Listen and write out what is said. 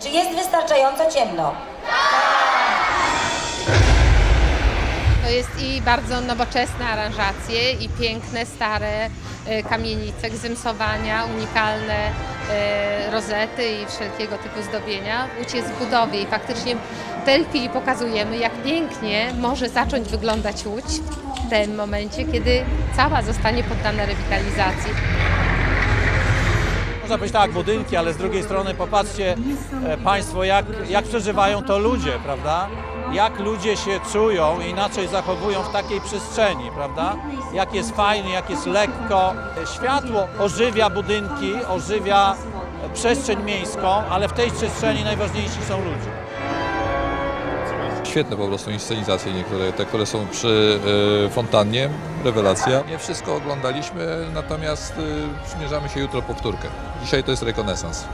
Czy jest wystarczająco ciemno? To jest i bardzo nowoczesne aranżacje i piękne, stare e, kamienice, gzymsowania, unikalne e, rozety i wszelkiego typu zdobienia. Łódź jest w budowie i faktycznie w tej chwili pokazujemy, jak pięknie może zacząć wyglądać Łódź w tym momencie, kiedy cała zostanie poddana rewitalizacji. Można powiedzieć tak, budynki, ale z drugiej strony popatrzcie e, Państwo, jak, jak przeżywają to ludzie, prawda? Jak ludzie się czują i inaczej zachowują w takiej przestrzeni, prawda? Jak jest fajnie, jak jest lekko. Światło ożywia budynki, ożywia przestrzeń miejską, ale w tej przestrzeni najważniejsi są ludzie. Świetne po prostu inscenizacje niektóre, te, które są przy y, fontannie, rewelacja. Nie wszystko oglądaliśmy, natomiast y, przymierzamy się jutro powtórkę. Dzisiaj to jest rekonesans.